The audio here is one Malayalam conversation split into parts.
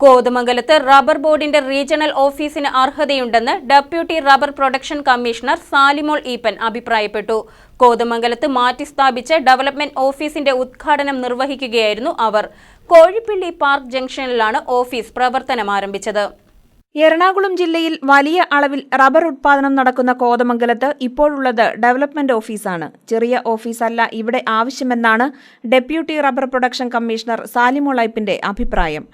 കോതമംഗലത്ത് റബ്ബർ ബോർഡിന്റെ റീജിയണൽ ഓഫീസിന് അർഹതയുണ്ടെന്ന് deputy rubber production commissioner Salimol Eapen അഭിപ്രായപ്പെട്ടു. കോതമംഗലത്ത് മാറ്റിസ്ഥാപിച്ച ഡെവലപ്മെന്റ് ഓഫീസിന്റെ ഉദ്ഘാടനം നിർവഹിക്കുകയായിരുന്നു അവർ. കോഴിപ്പിള്ളി പാർക്ക് ജംഗ്ഷനിലാണ് ഓഫീസ് പ്രവർത്തനം ആരംഭിച്ചത്. എറണാകുളം ജില്ലയിൽ വലിയ അളവിൽ റബ്ബർ ഉത്പാദനം നടക്കുന്ന കോതമംഗലത്ത് ഇപ്പോഴുള്ളത് ഡെവലപ്മെന്റ് ഓഫീസാണ്. ചെറിയ ഓഫീസല്ല ഇവിടെ ആവശ്യമെന്നാണ് ഡെപ്യൂട്ടി റബ്ബർ പ്രൊഡക്ഷൻ കമ്മീഷണർ സാലിമോളൈപ്പിന്റെ അഭിപ്രായം.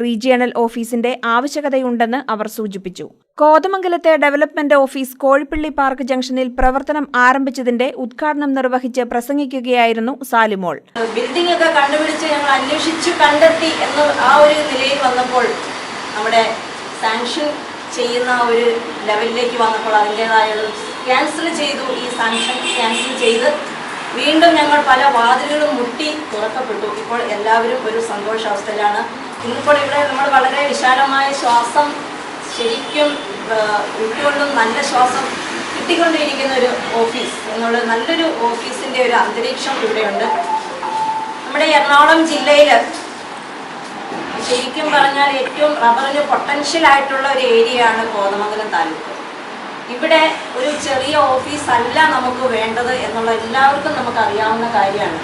റീജിയണൽ ഓഫീസിന്റെ ആവശ്യകതയുണ്ടെന്ന് അവർ സൂചിപ്പിച്ചു. കോതമംഗലത്തെ ഡെവലപ്മെന്റ് ഓഫീസ് കോഴിപ്പള്ളി പാർക്ക് ജംഗ്ഷനിൽ പ്രവർത്തനം ആരംഭിച്ചതിന്റെ ഉദ്ഘാടനം നിർവഹിച്ച് പ്രസംഗിക്കുകയായിരുന്നു സാലിമോൾ. ബിൽഡിംഗ് ഒക്കെ കണ്ടുപിടിച്ച് ഞങ്ങൾ അന്വേഷിച്ചു കണ്ടെത്തി എന്ന് ആ ഒരു നിലയിൽ വന്നപ്പോൾ നമ്മുടെ സാങ്ഷൻ ചെയ്യുന്ന ഒരു ലെവലിലേക്ക് വന്നപ്പോൾ അതിന്റെതായ ക്യാൻസൽ ചെയ്തു. ഈ സാങ്ഷൻ ക്യാൻസൽ ചെയ്ത് വീണ്ടും ഞങ്ങൾ പല വാതിലുകളും മുട്ടി തുറക്കപ്പെട്ടു. ഇപ്പോൾ എല്ലാവരും ഒരു സന്തോഷാവസ്ഥയിലാണ്. ഇന്നിപ്പോൾ ഇവിടെ നമ്മൾ വളരെ വിശാലമായ ശ്വാസം ശരിക്കും ഉൾക്കൊള്ളും നല്ല ശ്വാസം കിട്ടിക്കൊണ്ടിരിക്കുന്ന ഒരു ഓഫീസ്. എന്നുള്ള നല്ലൊരു ഓഫീസിന്റെ ഒരു അന്തരീക്ഷം ഇവിടെയുണ്ട്. നമ്മുടെ എറണാകുളം ജില്ലയിൽ ശരിക്കും പറഞ്ഞാൽ ഏറ്റവും റബ്ബറിന് പൊട്ടൻഷ്യൽ ആയിട്ടുള്ള ഒരു ഏരിയയാണ് കോതമംഗലം താലൂക്ക്. ഇവിടെ ഒരു ചെറിയ ഓഫീസ് അല്ല നമുക്ക് വേണ്ടത് എന്നുള്ള എല്ലാവർക്കും നമുക്ക് അറിയാവുന്ന കാര്യമാണ്.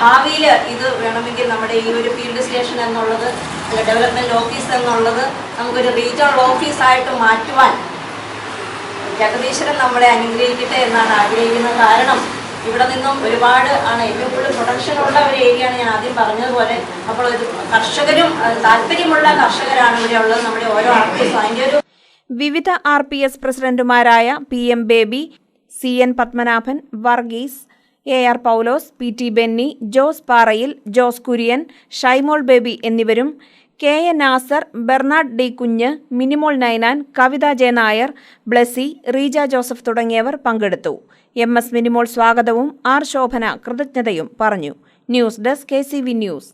ഭാവിയിൽ ഇത് വേണമെങ്കിൽ നമ്മുടെ ഈ ഒരു ഫീൽഡ് സ്റ്റേഷൻ എന്നുള്ളത് അല്ല ഡെവലപ്മെന്റ് ഓഫീസ് എന്നുള്ളത് നമുക്കൊരു റീജിയണൽ ഓഫീസായിട്ട് മാറ്റുവാൻ ജഗദീശ്വരൻ നമ്മളെ അനുഗ്രഹിക്കട്ടെ എന്നാണ് ആഗ്രഹിക്കുന്നത് കാരണം. ഇവിടെ നിന്നും ഒരുപാട് ആണ് ഏറ്റവും കൂടുതൽ പ്രൊഡക്ഷൻ ഉള്ള ഒരു ഏരിയയാണ് ഞാൻ ആദ്യം പറഞ്ഞതുപോലെ. അപ്പോൾ ഒരു കർഷകരും താല്പര്യമുള്ള കർഷകരാണ് ഇവിടെ ഉള്ളത് നമ്മുടെ ഓരോ ആർട്ടിസ്റ്റും അതിന്റെ ഒരു വിവിധ ആർ പി എസ് പ്രസിഡന്റുമാരായ P M Baby C N Padmanabhan Varghese A R Paulose P T Benny Jose Parayil Jose Kurian Shaimol Baby എന്നിവരും K A Nasar Bernard D Kunju Minimol Ninan Kavitha J Nair Blessy Reeja Joseph തുടങ്ങിയവർ പങ്കെടുത്തു. എം എസ് മിനിമോൾ സ്വാഗതവും ആർ ശോഭന കൃതജ്ഞതയും പറഞ്ഞു. News desk K C V news.